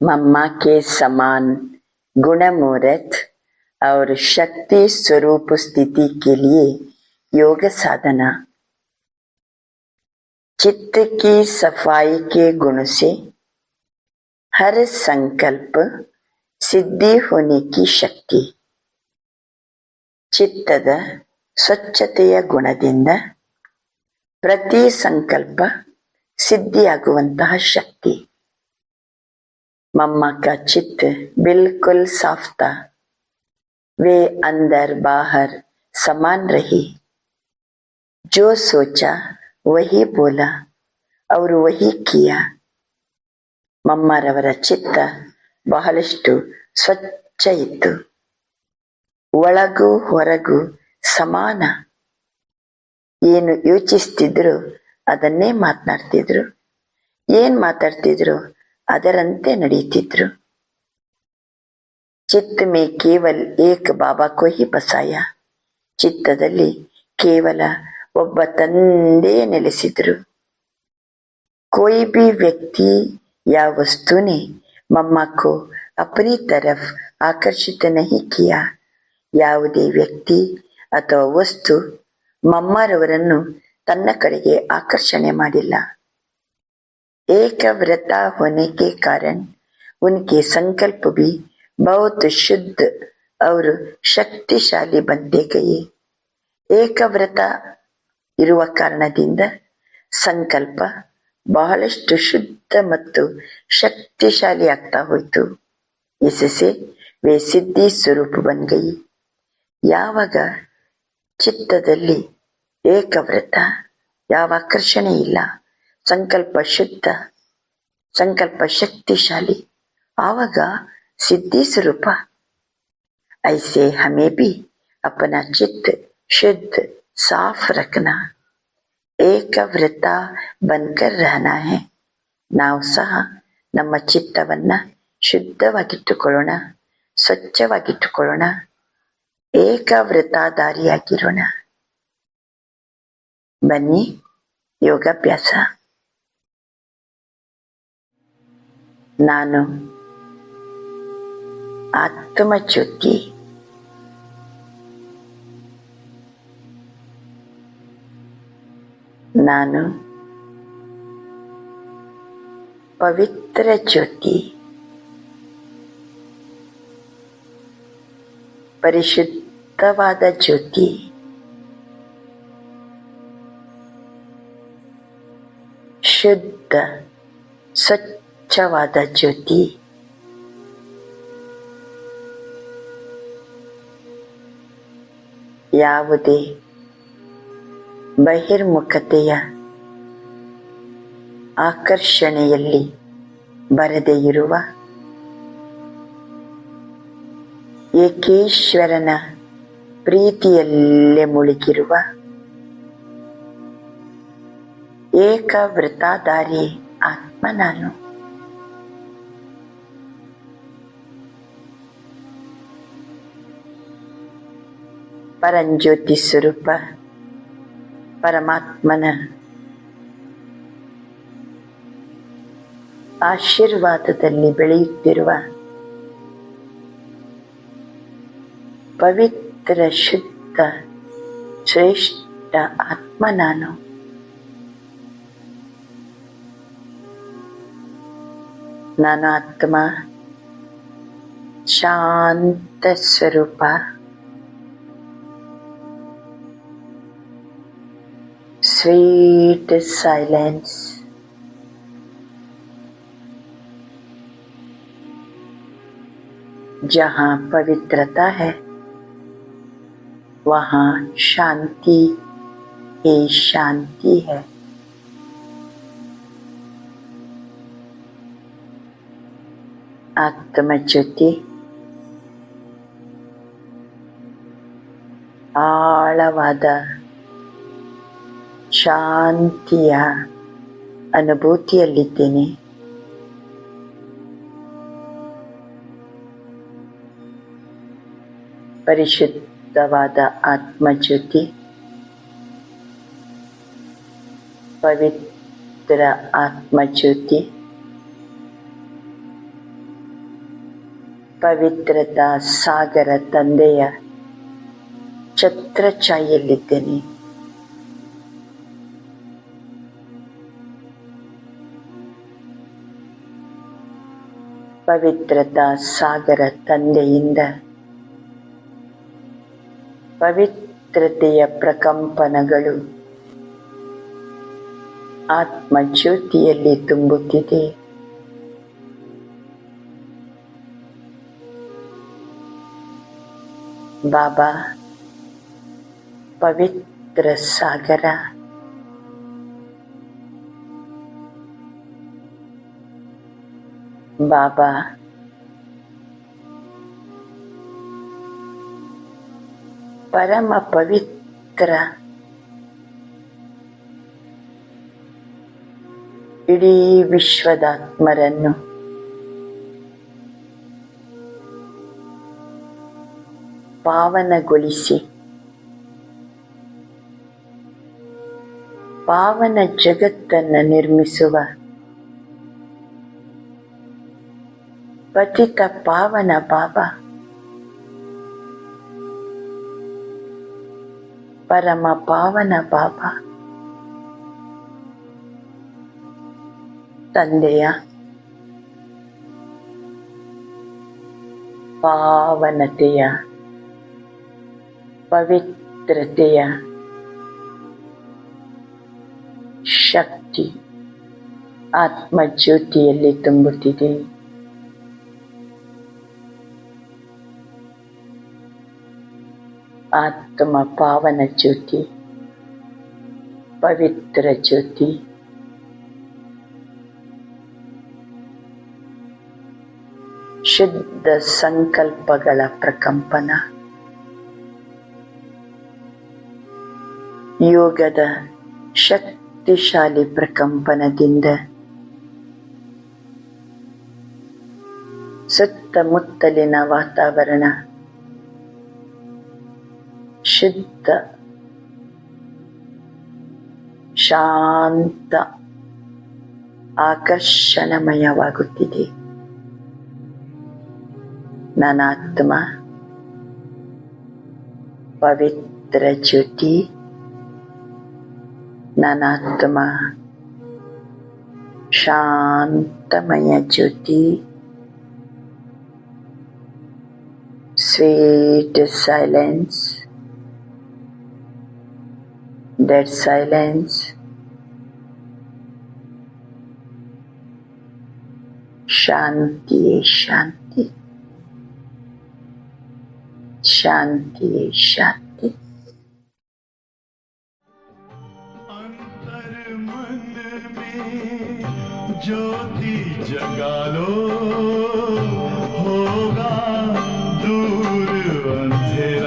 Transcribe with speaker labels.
Speaker 1: मम्मा के समान गुणमूर्त और शक्ति स्वरूप स्थिति के लिए योग साधना चित्त की सफाई के गुण से हर संकल्प सिद्धि होने की शक्ति ಚಿತ್ತದ ಸ್ವಚ್ಛತೆಯ ಗುಣದಿಂದ ಪ್ರತಿ ಸಂಕಲ್ಪ ಸಿದ್ಧಿಯಾಗುವಂತಹ ಶಕ್ತಿ मम्मा का चित्त बिल्कुल साफ था वे अंदर बाहर समान रही जो सोचा वही बोला और वही किया ಮಮ್ಮರವರ ಚಿತ್ತ ಬಹಳಷ್ಟು ಸ್ವಚ್ಛ ಇತ್ತು ಒಳಗೂ ಹೊರಗೂ ಸಮಾನ ಏನು ಯೋಚಿಸ್ತಿದ್ರು ಅದನ್ನೇ ಮಾತನಾಡ್ತಿದ್ರು ಏನ್ ಮಾತಾಡ್ತಿದ್ರು ಅದರಂತೆ ನಡೀತಿದ್ರು ಚಿತ್ತ ಮೇ ಕೇವಲ್ ಏಕ ಬಾಬಾ ಕೋ ಹಿ ಬಸಾಯ ಚಿತ್ತದಲ್ಲಿ ಕೇವಲ ಒಬ್ಬ ತಂದೆ ನೆಲೆಸಿದ್ರು कोई भी व्यक्ति या वस्तु ने मम्मा को अपनी तरफ आकर्षित नहीं किया ಯಾವುದೇ ವ್ಯಕ್ತಿ ಅಥವಾ ವಸ್ತು ಮಮ್ಮರವರನ್ನು ತನ್ನ ಕಡೆಗೆ ಆಕರ್ಷಣೆ ಮಾಡಿಲ್ಲ एक व्रता होने के कारण उनके संकल्प भी बहुत शुद्ध और शक्तिशाली बनते गए ಏಕವ್ರತ ಇರುವ ಕಾರಣದಿಂದ ಸಂಕಲ್ಪ ಬಹಳಷ್ಟು ಶುದ್ಧ ಮತ್ತು ಶಕ್ತಿಶಾಲಿ ಆಗ್ತಾ ಹೋಯಿತು ಇಸಸೆ ವೇ ಸಿದ್ಧಿ ಸ್ವರೂಪ ಬನ್ ಗೈ ಯಾವಾಗ ಚಿತ್ತದಲ್ಲಿ ಏಕವ್ರತ ಯಾವ ಆಕರ್ಷಣೆ ಇಲ್ಲ ಸಂಕಲ್ಪ ಶುದ್ಧ, ಸಂಕಲ್ಪ ಶಕ್ತಿಶಾಲಿ. ಆವಾಗ ಸಿದ್ಧಿ ಸ್ವರೂಪ. ಐಸೆ ಹಮೇ ಬಿ, ಅಪನ ಚಿತ್ ಶುದ್ಧ, ಸಾಫ್ ರಖನಾ ಏಕವ್ರತ ಬನ್ಕರ್ ರಹನಾ ಹೆ. ನಾವು ಸಹ ನಮ್ಮ ಚಿತ್ತವನ್ನು ಶುದ್ಧವಾಗಿಟ್ಟುಕೊಳ್ಳೋಣ, ಸ್ವಚ್ಛವಾಗಿಟ್ಟುಕೊಳ್ಳೋಣ. ಏಕವ್ರತಧಾರಿಯಾಗಿರೋಣ ಬನ್ನಿ ಯೋಗಾಭ್ಯಾಸ. ನಾನು ಆತ್ಮಜ್ಯೋತಿ ನಾನು ಪವಿತ್ರ ಜ್ಯೋತಿ ಪರಿಶುದ್ಧವಾದ ಜ್ಯೋತಿ ಶುದ್ಧ ಸ್ವಚ್ಛವಾದ ಜ್ಯೋತಿ. ಯಾವುದೇ ಬಹಿರ್ಮುಖತೆಯ ಆಕರ್ಷಣೆಯಲ್ಲಿ ಬರದೇ ಇರುವ ಏಕೇಶ್ವರನ ಪ್ರೀತಿಯಲ್ಲೇ ಮುಳುಗಿರುವ ಏಕವೃತಾಧಾರಿ ಆತ್ಮ ನಾನು. ಪರಂಜ್ಯೋತಿ ಸ್ವರೂಪ ಪರಮಾತ್ಮನ ಆಶೀರ್ವಾದದಲ್ಲಿ ಬೆಳೆಯುತ್ತಿರುವ ಪವಿತ್ರ ಶುದ್ಧ ಶ್ರೇಷ್ಠ ಆತ್ಮ ನಾನು. ನಾನು ಆತ್ಮ ಶಾಂತ ಸ್ವರೂಪ. sweet silence. जहाँ पवित्रता है वहाँ शांति ही शांति है ಆತ್ಮಜ್ಯೋತಿ ಆಳವಾದ ಶಾಂತಿಯ ಅನುಭೂತಿಯಲ್ಲಿದ್ದೇನೆ ಪರಿಶುದ್ಧವಾದ ಆತ್ಮಜ್ಯೋತಿ ಪವಿತ್ರ ಆತ್ಮಜ್ಯೋತಿ ಪವಿತ್ರತಾ ಸಾಗರ ತಂದೆಯ ಛತ್ರಛಾಯೆಯಲ್ಲಿದ್ದೇನೆ ಪವಿತ್ರತಾ ಸಾಗರ ತಂದೆಯಿಂದ ಪವಿತ್ರತೆಯ ಪ್ರಕಂಪನಗಳು ಆತ್ಮಜ್ಯೋತಿಯಲ್ಲಿ ತುಂಬುತ್ತಿದೆ. ಬಾಬಾ ಪವಿತ್ರ ಸಾಗರ. ಬಾಬಾ ಪರಮ ಪವಿತ್ರ ಇಡೀ ವಿಶ್ವದಾತ್ಮರನ್ನು. ಪಾವನಗೊಳಿಸಿ. ಪಾವನ ಜಗತ್ತನ್ನು ನಿರ್ಮಿಸುವ. ಪತಿತ ಪಾವನ ಬಾಬಾ ಪರಮ ಪಾವನ ಬಾಬಾ ತಂದೆಯ ಪಾವನತೆಯ ಪವಿತ್ರತೆಯ ಶಕ್ತಿ ಆತ್ಮಜ್ಯೋತಿಯಲ್ಲಿ ತುಂಬುತ್ತಿದೆ ಆತ್ಮ ಪಾವನ ಜ್ಯೋತಿ ಪವಿತ್ರ ಜ್ಯೋತಿ ಶುದ್ಧ ಸಂಕಲ್ಪಗಳ ಪ್ರಕಂಪನ. ಯೋಗದ ಶಕ್ತಿಶಾಲಿ ಪ್ರಕಂಪನದಿಂದ ಸುತ್ತಮುತ್ತಲಿನ ವಾತಾವರಣ ಶುದ್ಧ ಶಾಂತ ಆಕರ್ಷಣಮಯವಾಗುತ್ತಿದೆ. ನನಾತ್ಮ ಪವಿತ್ರ ಜ್ಯೋತಿ ನನಾತ್ಮ ಶಾಂತಮಯ ಜ್ಯೋತಿ sweet silence, dead silence, shanti, shanti, shanti, shanti.
Speaker 2: अंतर मन में ज्योति जगा लो होगा दूर अंधेरा